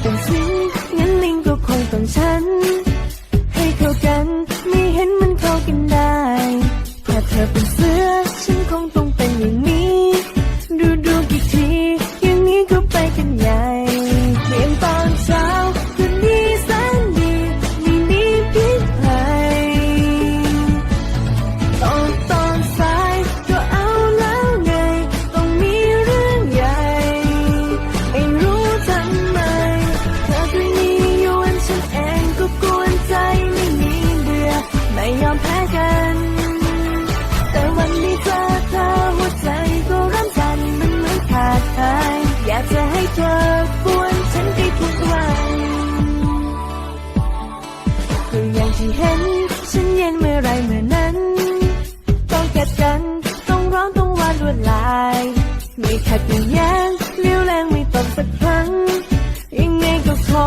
เป็นฉันงั้นลิงก็คงต้องฉัน ให้เข้ากัน ไม่ขัดไม่แย้งเลี้ยวแรงไม่ตอบสักครั้ง ยังไงก็ขอ